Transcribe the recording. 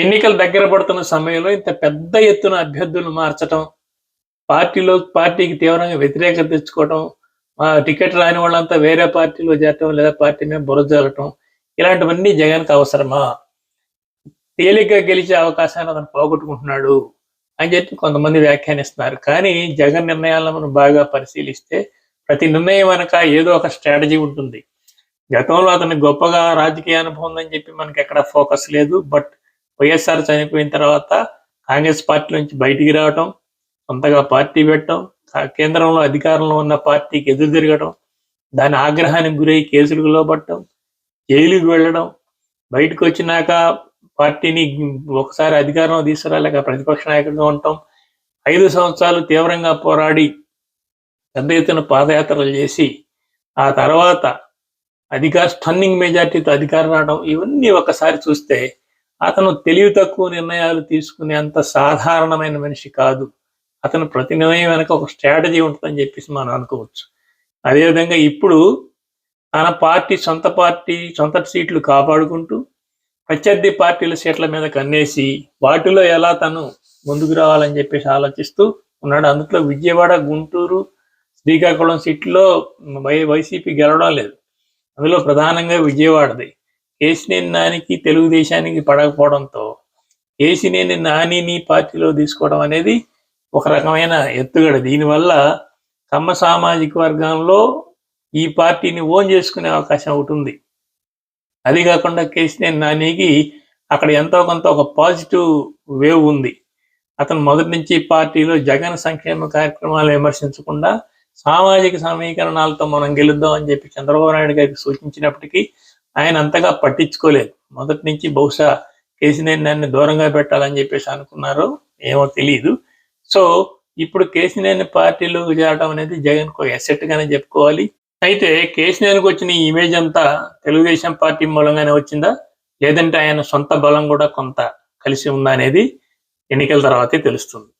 ఎన్నికలు దగ్గర పడుతున్న సమయంలో ఇంత పెద్ద ఎత్తున అభ్యర్థులను మార్చటం పార్టీలో పార్టీకి తీవ్రంగా వ్యతిరేకత తెచ్చుకోవటం ఆ టికెట్ రాని వాళ్ళంతా వేరే పార్టీలో చేరటం లేదా పార్టీ మీద బురద ఇలాంటివన్నీ జగన్కి అవసరమా? తేలిగ్గా గెలిచే అవకాశాన్ని అతను పోగొట్టుకుంటున్నాడు అని చెప్పి కొంతమంది వ్యాఖ్యానిస్తున్నారు. కానీ జగన్ నిర్ణయాలను మనం బాగా పరిశీలిస్తే ప్రతి నిర్ణయం వెనక ఏదో ఒక స్ట్రాటజీ ఉంటుంది. గతంలో అతను గొప్పగా రాజకీయ అనుభవం ఉందని చెప్పి మనకి ఎక్కడ ఫోకస్ లేదు. బట్ వైఎస్ఆర్ చనిపోయిన తర్వాత కాంగ్రెస్ పార్టీ నుంచి బయటికి రావటం సొంతగా పార్టీ పెట్టడం కేంద్రంలో అధికారంలో ఉన్న పార్టీకి ఎదురు తిరగడం దాని ఆగ్రహానికి గురై కేసులకు లోపడటం జైలుకి వెళ్ళడం బయటకు వచ్చినాక పార్టీని ఒకసారి అధికారంలో తీసుకురాలేక ప్రతిపక్ష నాయకుడిగా ఉండటం ఐదు సంవత్సరాలు తీవ్రంగా పోరాడి పెద్ద ఎత్తున పాదయాత్రలు చేసి ఆ తర్వాత అధికార స్టన్నింగ్ మెజార్టీతో అధికారం రావడం ఇవన్నీ ఒకసారి చూస్తే అతను తెలివి తక్కువ నిర్ణయాలు తీసుకునే అంత సాధారణమైన మనిషి కాదు. అతను ప్రతి నిర్ణయం వెనక ఒక స్ట్రాటజీ ఉంటుందని చెప్పేసి మనం అనుకోవచ్చు. అదేవిధంగా ఇప్పుడు తన పార్టీ సొంత పార్టీ సొంత సీట్లు కాపాడుకుంటూ ప్రత్యర్థి పార్టీల సీట్ల మీద కన్నేసి వాటిలో ఎలా తను ముందుకు రావాలని చెప్పేసి ఆలోచిస్తూ ఉన్నాడు. అందులో విజయవాడ గుంటూరు శ్రీకాకుళం సీట్లో వై వైసీపీ గెలవడం లేదు. అందులో ప్రధానంగా విజయవాడది. కేసినేని నానికి తెలుగుదేశానికి పడకపోవడంతో కేసినేని నానిని పార్టీలో తీసుకోవడం అనేది ఒక రకమైన ఎత్తుగడ. దీనివల్ల కమ్మ సామాజిక వర్గంలో ఈ పార్టీని ఓన్ చేసుకునే అవకాశం ఒకటి ఉంది. అది కాకుండా కేసినేని నానికి అక్కడ ఎంతో కొంత ఒక పాజిటివ్ వేవ్ ఉంది. అతను మొదటి నుంచి పార్టీలో జగన్ సంక్షేమ కార్యక్రమాలు విమర్శించకుండా సామాజిక సమీకరణాలతో మనం గెలుద్దాం అని చెప్పి చంద్రబాబు నాయుడు గారికి సూచించినప్పటికీ ఆయన అంతగా పట్టించుకోలేదు. మొదటి నుంచి బహుశా కేసినేని నన్ను దూరంగా పెట్టాలని చెప్పేసి అనుకున్నారు ఏమో తెలియదు సో ఇప్పుడు కేసినేని పార్టీలో చేరడం అనేది జగన్కు ఎసెట్ గానే చెప్పుకోవాలి. అయితే కేసినేనికి వచ్చిన ఈ ఇమేజ్ అంతా తెలుగుదేశం పార్టీ మూలంగానే వచ్చిందా? లేదంటే ఆయన సొంత బలం కూడా కొంత కలిసి ఉందా అనేది ఎన్నికల తర్వాతే తెలుస్తుంది.